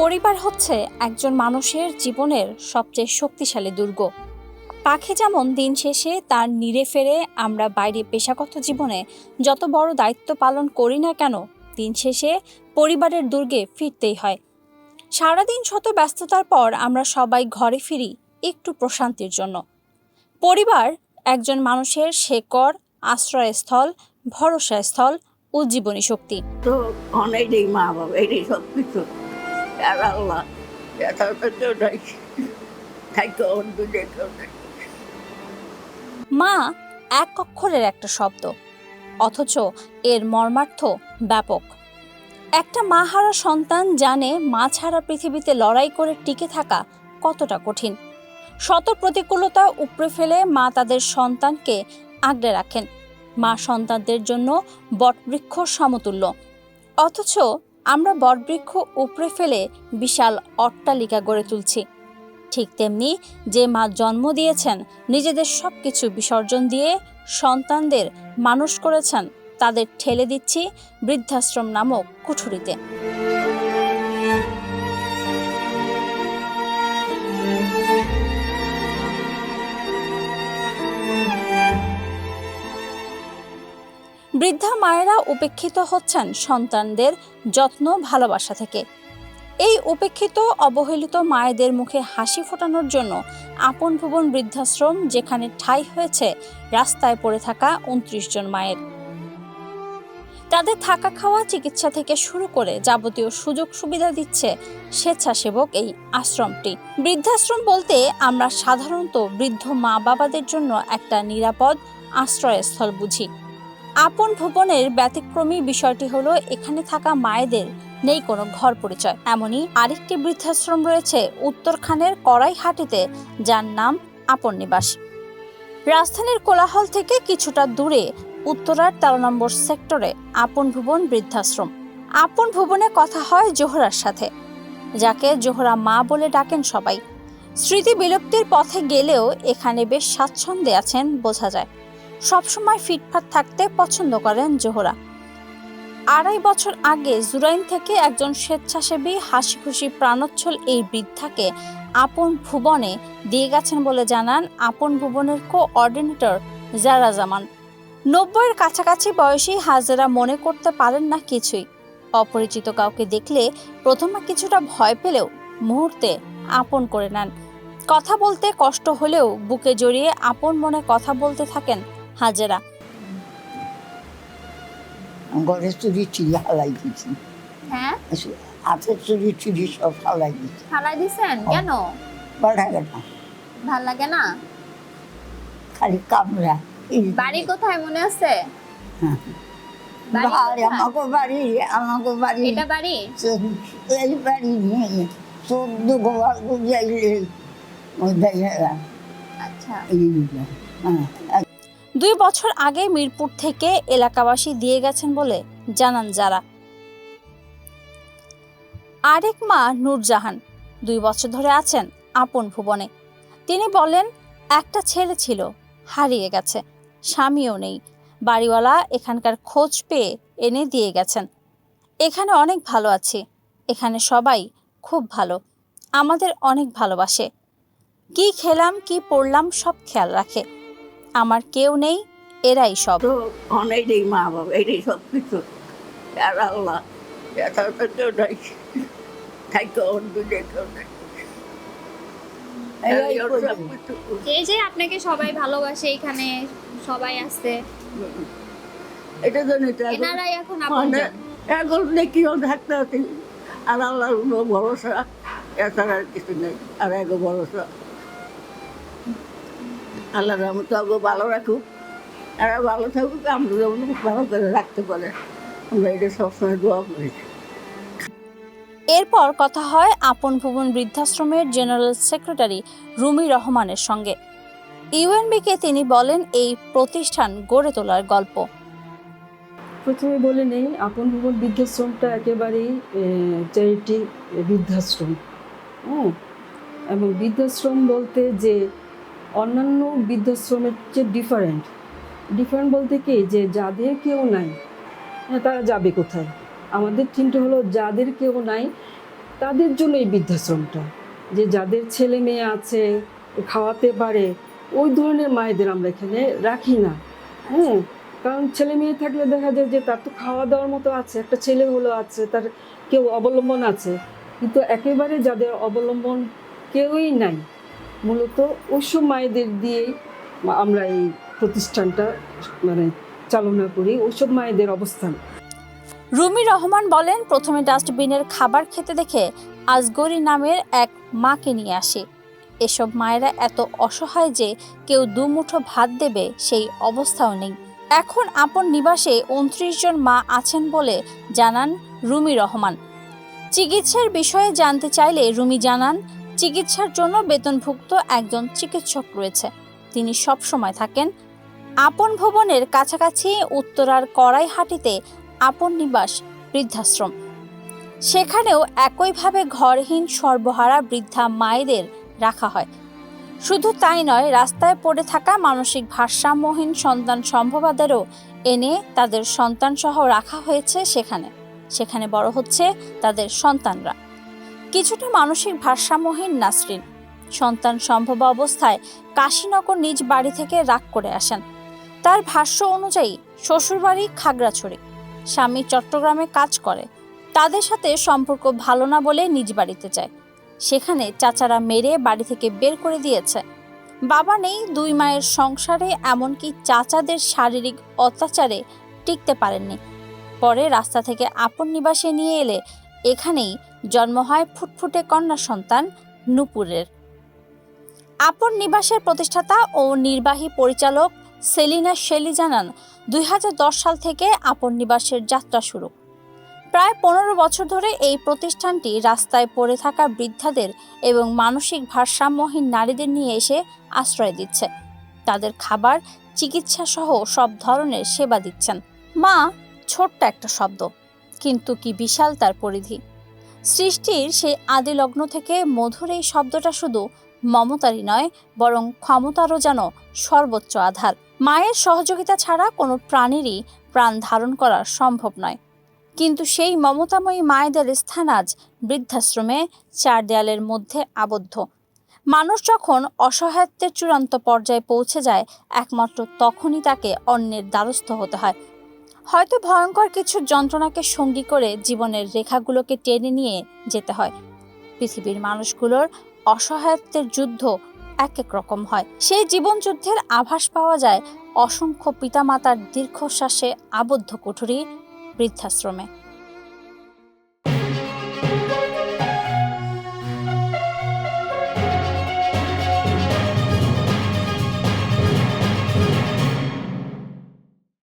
পরিবার হচ্ছে একজন মানুষের জীবনের সবচেয়ে শক্তিশালী দুর্গ। পাখি যেমন দিন শেষে তার নিরে ফেরে আমরা বাইরে পেশাগত জীবনে যত বড় দায়িত্ব পালন করি না কেন, দিন শেষে পরিবারের দুর্গে ফিরতেই হয়। সারাদিন শত ব্যস্ততার পর আমরা সবাই ঘরে ফিরি একটু প্রশান্তির জন্য। পরিবার একজন মানুষের শেকর আশ্রয়স্থল, ভরসাস্থল উজ্জীবনী শক্তি তো অনেকই মা বাবা এটাই সব কিছু আর আল্লাহ নাই মা, এক অক্ষরের একটা শব্দ। অথচ এর মর্মার্থ ব্যাপক। একটা মা হারা সন্তান জানে মা ছাড়া পৃথিবীতে লড়াই করে টিকে থাকা কতটা কঠিন। শত প্রতিকূলতা উপড়ে ফেলে মা তাদের সন্তানকে আগলে রাখেন। মা সন্তানদের জন্য বটবৃক্ষ সমতুল্য। অথচ আমরা বটবৃক্ষ উপড়ে ফেলে বিশাল অট্টালিকা গড়ে তুলছি। ঠিক তেমনি যে মা জন্ম দিয়েছেন, নিজেদের সব কিছু বিসর্জন দিয়ে সন্তানদের মানুষ করেছেন, তাদের ঠেলে দিচ্ছি বৃদ্ধাশ্রম নামক কুঠুরিতে। বৃদ্ধা মায়েরা উপেক্ষিত হচ্ছেন সন্তানদের যত্ন, ভালোবাসা থেকে। এই উপেক্ষিত, অবহেলিত মায়েদের মুখে হাসি ফোটানোর জন্য আপন ভুবন বৃদ্ধাশ্রম, যেখানে ঠাঁই হয়েছে রাস্তায় পড়ে থাকা উনত্রিশ জন মায়ের। তাদের থাকা খাওয়া, চিকিৎসা থেকে শুরু করে যাবতীয় সুযোগ সুবিধা দিচ্ছে স্বেচ্ছাসেবক এই আশ্রমটি। বৃদ্ধাশ্রম বলতে আমরা সাধারণত বৃদ্ধ মা বাবাদের জন্য একটা নিরাপদ আশ্রয়স্থল বুঝি। আপন ভুবনের ব্যতিক্রমী বিষয়টি হলো, এখানে থাকা মায়েদের নেই কোনো ঘর পরিচয়। এমনই আরেকটি বৃদ্ধাশ্রম রয়েছে উত্তরখানের কড়াইহাটিতে, যার নাম আপন নিবাস। রাজধানীর কোলাহল থেকে কিছুটা দূরে উত্তরার তেরো নম্বর সেক্টরে আপন ভুবন বৃদ্ধাশ্রম। আপন ভুবনে কথা হয় জোহরার সাথে, যাকে জোহরা মা বলে ডাকেন সবাই। স্মৃতি বিলুপ্তির পথে গেলেও এখানে বেশ স্বাচ্ছন্দ্যে আছেন, বোঝা যায়। সবসময় ফিটফাট থাকতে পছন্দ করেন জোহরা। আড়াই বছর আগে জুরাইন থেকে একজন স্বেচ্ছাসেবী হাসি খুশি প্রাণোচ্ছল এই বৃদ্ধাকে আপন ভুবনে দিয়ে গেছেন বলে জানান আপন ভুবনের কোঅর্ডিনেটর জারা জামান নব্বইয়ের কাছাকাছি বয়সী হাজারা মনে করতে পারেন না কিছুই। অপরিচিত কাউকে দেখলে প্রথমে কিছুটা ভয় পেলেও মুহূর্তে আপন করে নেন। কথা বলতে কষ্ট হলেও বুকে জড়িয়ে আপন মনে কথা বলতে থাকেন হাজেরা। চুরি চুরি হালাই দিচ্ছি হ্যাঁ? হাতের চুরি চুরি সব হালাই দিচ্ছি ফালাই দিছেন কেন? ভালো লাগে না। খালি কামরা বাড়ি কোথায় মনে আছে? হ্যাঁ। বাড়ি বাড়ি কোথায়? আমাকে বাড়ি আমাকে বাড়ি। এটা বাড়ি? এই বাড়ি চোদ্দ গোয়াল আচ্ছা। এই হ্যাঁ দুই বছর আগে মিরপুর থেকে এলাকাবাসী দিয়ে গেছেন বলে জানান যারা। আরেক মা নূরজাহান দুই বছর ধরে আছেন আপন ভুবনে। তিনি বলেন, একটা ছেলে ছিল, হারিয়ে গেছে, স্বামীও নেই। বাড়িওয়ালা এখানকার খোঁজ পেয়ে এনে দিয়ে গেছেন। এখানে অনেক ভালো আছি, এখানে সবাই খুব ভালো, আমাদের অনেক ভালোবাসে। কি খেলাম, কি পড়লাম সব খেয়াল রাখে। আমার কেউ নেই এরাই সব। তো অনেকই মা বাবা এটাই সব কিছু আর আল্লাহ এই কিছু। যে আপনাকে সবাই ভালোবাসে এখানে সবাই আছে এটা জন্য এখন- এনারাই এখন মানে এখন দেখিও থাকতে আছি আর আল্লাহর উপর ভরসা এছাড়া আর কিছু নেই। আর এক ভরসা আল্লাহ রহমত আগে ভালো রাখুক। আর ভালো থাকুক আমরা যেমন ভালো করে রাখতে পারে। আমরা এটা সবসময় দোয়া করি। এরপর কথা হয় আপন ভুবন বৃদ্ধাশ্রমের জেনারেল সেক্রেটারি রুমি রহমানের সঙ্গে। ইউএনবিকে তিনি বলেন এই প্রতিষ্ঠান গড়ে তোলার গল্প। প্রথমে বলে নেই আপন ভুবন বৃদ্ধাশ্রমটা একেবারেই চ্যারিটি বৃদ্ধাশ্রম। হ্যাঁ? এবং বৃদ্ধাশ্রম বলতে যে অন্যান্য বৃদ্ধাশ্রমের চেয়ে ডিফারেন্ট ডিফারেন্ট বলতে কি? যে যাদের কেউ নাই হ্যাঁ, তারা যাবে কোথায়? আমাদের চিন্তা হলো যাদের কেউ নাই তাদের জন্য এই বৃদ্ধাশ্রমটা। যে যাদের ছেলে মেয়ে আছে খাওয়াতে পারে ওই ধরনের মায়েদের আমরা এখানে রাখি না। হ্যাঁ কারণ ছেলে মেয়ে থাকলে দেখা যায় যে তার তো খাওয়া দাওয়ার মতো আছে একটা ছেলে হলো আছে তার কেউ অবলম্বন আছে। কিন্তু একেবারে যাদের অবলম্বন কেউই নাই মূলত ওইসব মায়েদের দিয়েই আমরা এই প্রতিষ্ঠানটা মানে চালনা করি ওইসব মায়েদের অবস্থান। রুমি রহমান বলেন, প্রথমে ডাস্টবিনের খাবার খেতে দেখে আজগরি নামের এক মাকে নিয়ে আসি। এসব মায়েরা এত অসহায় যে কেউ দুমুঠো ভাত দেবে সেই অবস্থাও নেই। এখন আপন নিবাসে উনত্রিশ জন মা আছেন বলে জানান রুমি রহমান। চিকিৎসার বিষয়ে জানতে চাইলে রুমি জানান চিকিৎসার জন্য বেতনভুক্ত একজন চিকিৎসক রয়েছে। তিনি সব সময় থাকেন আপন ভবনের কাছাকাছি উত্তরার কড়াইহাটিতে আপন নিবাস বৃদ্ধাশ্রম। সেখানেও একইভাবে ঘরহীন সর্বহারা বৃদ্ধা মায়েদের রাখা হয়। শুধু তাই নয়, রাস্তায় পড়ে থাকা মানসিক ভারসাম্যহীন সন্তান সম্ভবাদেরও এনে তাদের সন্তানসহ রাখা হয়েছে সেখানে। সেখানে বড় হচ্ছে তাদের সন্তানরা। কিছুটা মানসিক ভারসাম্যহীন নাসরিন। সন্তান সম্ভব অবস্থায় কাশীনগর নিজ বাড়ি থেকে রাগ করে আসেন। তার ভাষ্য অনুযায়ী, শ্বশুরবাড়ি খাগড়াছড়ি। স্বামী চট্টগ্রামে কাজ করে। তাদের সাথে সম্পর্ক ভালো না বলে নিজ বাড়িতে যায়। সেখানে চাচারা মেরে বাড়ি থেকে বের করে দিয়েছে। বাবা নেই, দুই মায়ের সংসারে এমনকি চাচাদের শারীরিক অত্যাচারে টিকতে পারেননি। পরে রাস্তা থেকে আপন নিবাসে নিয়ে এলে এখানেই জন্ম হয় ফুটফুটে কন্যা সন্তান নুপুরের। আপন নিবাসের প্রতিষ্ঠাতা ও নির্বাহী পরিচালক সেলিনা শেলি জানান, দুই হাজার দশ সাল থেকে আপন নিবাসের যাত্রা শুরু। প্রায় পনেরো বছর ধরে এই প্রতিষ্ঠানটি রাস্তায় পড়ে থাকা বৃদ্ধাদের এবং মানসিক ভারসাম্যহীন নারীদের নিয়ে এসে আশ্রয় দিচ্ছে। তাদের খাবার চিকিৎসা সহ সব ধরনের সেবা দিচ্ছেন। মা, ছোট্ট একটা শব্দ, কিন্তু কি বিশাল তার পরিধি। সৃষ্টির সেই আদি লগ্ন থেকে মধুর এই শব্দটা শুধু মমতারই নয়, বরং ক্ষমতারও যেন সর্বোচ্চ আধার। মায়ের সহযোগিতা ছাড়া কোনো প্রাণীরই প্রাণ ধারণ করা সম্ভব নয়। কিন্তু সেই মমতাময়ী মায়েদের স্থান আজ বৃদ্ধাশ্রমে, চার দেয়ালের মধ্যে আবদ্ধ। মানুষ যখন অসহায়ত্বের চূড়ান্ত পর্যায়ে পৌঁছে যায়, একমাত্র তখনই তাকে অন্যের দ্বারস্থ হতে হয়। হয়তো ভয়ঙ্কর কিছু যন্ত্রণাকে সঙ্গী করে জীবনের রেখাগুলোকে টেনে নিয়ে যেতে হয়। পৃথিবীর মানুষগুলোর অসহায়ত্বের যুদ্ধ এক এক রকম হয়। সেই জীবন যুদ্ধের আভাস পাওয়া যায় অসংখ্য পিতামাতার দীর্ঘশ্বাসে আবদ্ধ কুঠুরি বৃদ্ধাশ্রমে।